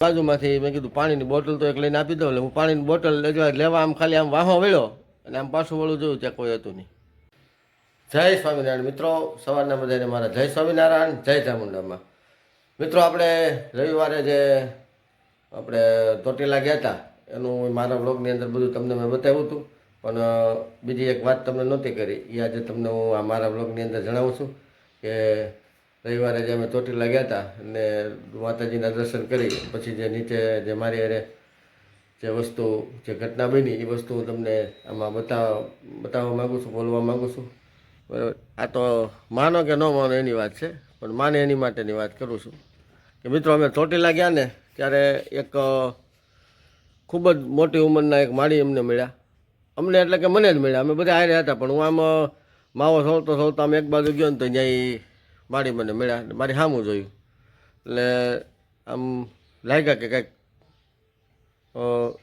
બાજુમાંથી મેં કીધું, પાણીની બોટલ તો એક લઈને આપી દઉં, એટલે હું પાણીની બોટલ લેવા આમ ખાલી આમ વાહો વળ્યો, અને આમ પાછું વળું જોયું ત્યાં કોઈ હતું નહીં. જય સ્વામિનારાયણ. મિત્રો, સવારના બધાને મારા જય સ્વામિનારાયણ, જય ચામુંડામાં. મિત્રો, આપણે રવિવારે જે આપણે તોટેલા ગયા હતા, એનું મારા બ્લોગની અંદર બધું તમને મેં બતાવ્યું હતું, પણ બીજી એક વાત તમને નહોતી કરી. એ આજે તમને હું આ મારા બ્લોગની અંદર જણાવું છું કે રવિવારે જે અમે ચોટીલા ગયા હતા અને માતાજીના દર્શન કરી, પછી જે નીચે જે મારી અરે જે વસ્તુ, જે ઘટના બની, એ વસ્તુ હું તમને આમાં બતાવ બતાવવા માગું છું, બોલવા માગું છું. બરાબર. આ તો માનો કે ન માનો એની વાત છે, પણ માને એની માટેની વાત કરું છું. કે મિત્રો, અમે ચોટીલા ગયા ને, ત્યારે એક ખૂબ જ મોટી ઉંમરના એક માળી અમને મળ્યા. અમને એટલે કે મને જ મળ્યા. અમે બધા હારે હતા, પણ હું આમ માવો સોળતો સોળતો આમ એક બાજુ ગયો ને તો ઈ માળી મને મળ્યા મારી સામું જોયું. એટલે આમ લાગ્યા કે કંઈક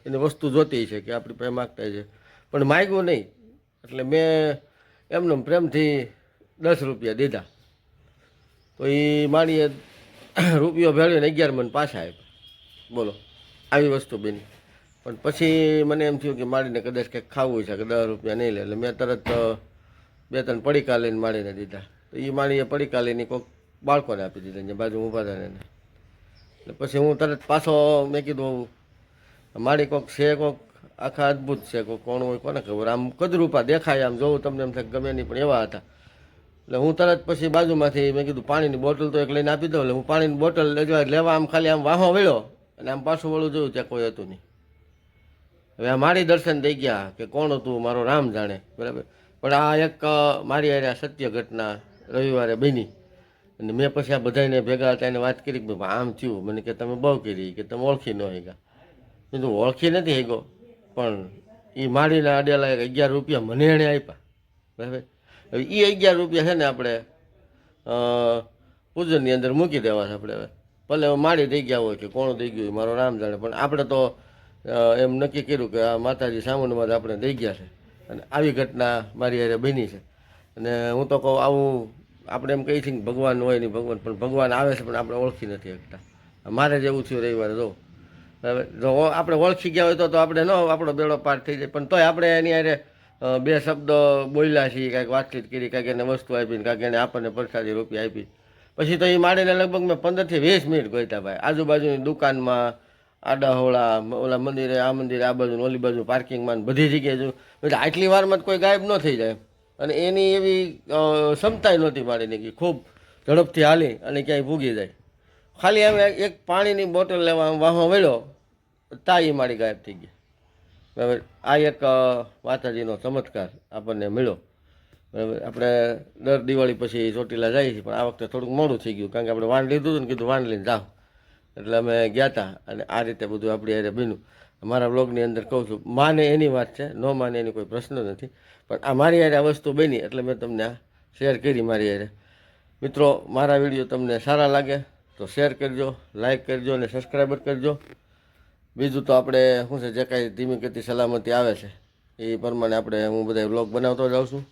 એની વસ્તુ જોતી છે કે આપણી પાસે માગતા છે. પણ માગ્યું નહીં. એટલે મેં એમને પ્રેમથી દસ રૂપિયા દીધા. તો એ માણીએ રૂપિયો ભેળવીને અગિયાર મને પાછા આપ્યા. બોલો, આવી વસ્તુ બની. પણ પછી મને એમ થયું કે માળીને કદાચ કંઈક ખાવું છે કે દસ રૂપિયા નહીં લે. એટલે મેં તરત બે ત્રણ પડીકા લઈને માળીને દીધા. એ માળીએ પડીકા લઈને કોઈક બાળકોને આપી દીધા ને બાજુ ઊભા હતા એને એટલે પછી હું તરત પાછો મેં કીધું મારી કોક છે કોક, આખા અદ્ભુત છે કોઈ કોણ હોય કોને ખબર? આમ કદરૂપા દેખાય, આમ જોવું તમને એમ થાય ગમે નહીં, પણ એવા હતા. એટલે હું તરત પછી બાજુમાંથી મેં કીધું, પાણીની બોટલ તો એક લઈને આપી દઉં. એટલે હું પાણીની બોટલ લેવા લેવા આમ ખાલી આમ વાહો વળ્યો અને આમ પાછું વળું જોયું ત્યાં કોઈ હતું નહીં. હવે આ મારી દર્શન થઈ ગયા કે કોણ હતું મારો રામ જાણે, બરાબર? પણ આ એક મારી સત્ય ઘટના રવિવારે બની. અને મેં પછી આ બધાને ભેગા હતા, એને વાત કરી કે આમ થયું. મને કે, તમે બહુ કરી. કે, તમે ઓળખી ન હેગા. મેં તો ઓળખી નથી હેગો. પણ એ માળીના અડેલા અગિયાર રૂપિયા મને એણે આપ્યા. બરાબર? હવે એ અગિયાર રૂપિયા છે ને આપણે પૂજનની અંદર મૂકી દેવા છે આપણે હવે. ભલે માળી થઈ ગયા હોય કે કોણ થઈ ગયું મારો નામ જાણે. પણ આપણે તો એમ નક્કી કર્યું કે આ માતાજી સામુંડમાં આપણે થઈ ગયા છે. અને આવી ઘટના મારી હારે બની છે. અને હું તો કહું, આવું આપણે એમ કહીએ છીએ કે ભગવાન હોય નહીં ભગવાન, પણ ભગવાન આવે છે પણ આપણે ઓળખી નથી શકતા મારે જેવું થયું રવિવારે, જો. જો આપણે ઓળખી ગયા હોય તો આપણે ન આપણો બેડો પાર થઈ જાય. પણ તોય આપણે એની હારે બે શબ્દ બોલ્યા છીએ, કાંઈક વાતચીત કરી, કાંઈક એને વસ્તુ આપી કાંઈક એને આપણને પ્રસાદી રૂપિયા આપી. પછી તો એ માડીને લગભગ મેં પંદરથી વીસ મિનિટ ગોઈતા ભાઈ. આજુબાજુની દુકાનમાં, આડાહોળા ઓલા મંદિરે, આ મંદિરે, આ બાજુ ઓલી બાજુ પાર્કિંગમાં બધી જગ્યાએ જો આટલી વારમાં કોઈ ગાયબ ન થઈ જાય. અને એની એવી ક્ષમતાય નહોતી માડીની કે ખૂબ ઝડપથી હાલી અને ક્યાંય ભૂગી જાય. ખાલી અમે એક પાણીની બોટલ લેવા આમ વાહો વળ્યો, તા એ મારી ગાયબ થઈ ગઈ. બરાબર? આ એક માતાજીનો ચમત્કાર આપણને મળ્યો. બરાબર? આપણે દર દિવાળી પછી ચોટીલા જઈએ છીએ, પણ આ વખતે થોડુંક મોડું થઈ ગયું, કારણ કે આપણે વાન લીધું હતું ને કીધું, વાન લઈને જાઓ. એટલે અમે ગયા હતા અને આ રીતે બધું આપણી હારે બન્યું. અમારા બ્લોગની અંદર કહું છું, માને એની વાત છે, ન માને એની કોઈ પ્રશ્ન નથી. પણ આ મારી યારે આ વસ્તુ બની, એટલે મેં તમને આ શેર કરી મારી યારે મિત્રો, મારા વીડિયો તમને સારા લાગે તો શેર કરજો લાઈક કરજો અને સબસ્ક્રાઈબર કરજો. બીજું તો આપણે, શું છે, જે કાંઈ ધીમી ગતિ સલામતી આવે છે, એ પ્રમાણે આપણે હું બધા બ્લોગ બનાવતો જાઉં છું.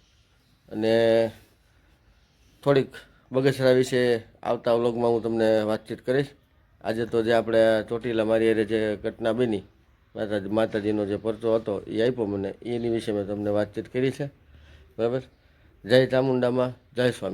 અને થોડીક બગસરા વિશે આવતા વ્લોગમાં હું તમને વાતચીત કરીશ. આજે તો જે આપણે ચોટીલા મારી જે ઘટના બની માતાજી, માતાજીનો જે પરચો હતો, એ આપ્યો મને. એની વિશે મેં તમને વાતચીત કરી છે. બરાબર? જય ચામુંડામાં જય સ્વામી.